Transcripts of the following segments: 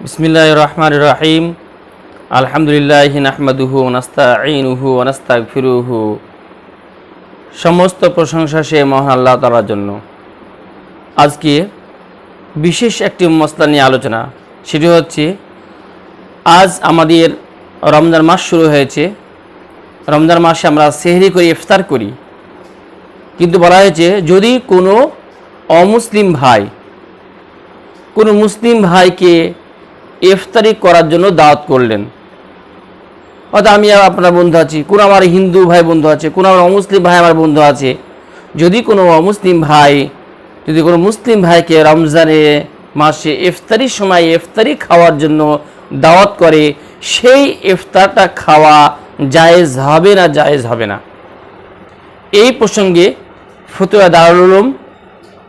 বিসমিল্লাহ রহমান রাহিম আলহামদুলিল্লাহ নাহমাদুহু নাস্তাঈনুহু নাস্তাগফিরুহু। সমস্ত প্রশংসা সে মহান আল্লাহ তালার জন্য। আজকে বিশেষ একটি মশলা নিয়ে আলোচনা, সেটি হচ্ছে, আজ আমাদের রমজান মাস শুরু হয়েছে। রমজান মাসে আমরা সেহরি করি, ইফতার করি। কিন্তু বলা হয়েছে, যদি কোনো অমুসলিম ভাই, কোনো মুসলিম ভাইকে ইফতারি করার জন্য দাওয়াত করলেন। হয়তো আমি আপনার বন্ধু আছি, কোনো আমার হিন্দু ভাই বন্ধু আছে, কোনো আমার অমুসলিম ভাই আমার বন্ধু আছে। যদি কোনো অমুসলিম ভাই, যদি কোনো মুসলিম ভাইকে রমজানে মাসে ইফতারির সময় ইফতারি খাওয়ার জন্য দাওয়াত করে, সেই ইফতারটা খাওয়া জায়েজ হবে না, জায়েজ হবে না? এই প্রসঙ্গে ফতুয়া দারুল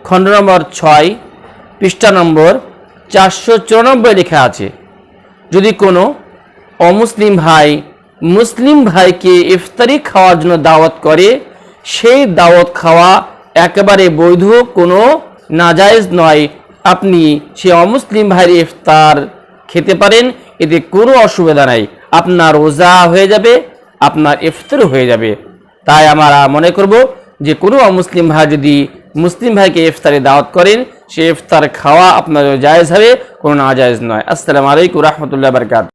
খণ্ড নম্বর ছয়, পৃষ্ঠা নম্বর চারশো চুরানব্বই লেখা আছে। যদি কোনো অমুসলিম ভাই মুসলিম ভাইকে ইফতারি খাওয়ার জন্য দাওয়াত করে, সেই দাওয়াত খাওয়া একেবারে বৈধ, কোনো নাজায়েজ নয়। আপনি সে অমুসলিম ভাইয়ের ইফতার খেতে পারেন, এতে কোনো অসুবিধা নাই। আপনার রোজা হয়ে যাবে, আপনার ইফতার হয়ে যাবে। তাই আমরা মনে করব যে কোনো অমুসলিম ভাই যদি মুসলিম ভাইকে ইফতারে দাওয়াত করেন। সে ইফতার খাওয়া আপনার জায়েজ হবে, কোনো না জায়েজ নয়। আসসালামু আলাইকুম রহমতুল্লাহ বারকাত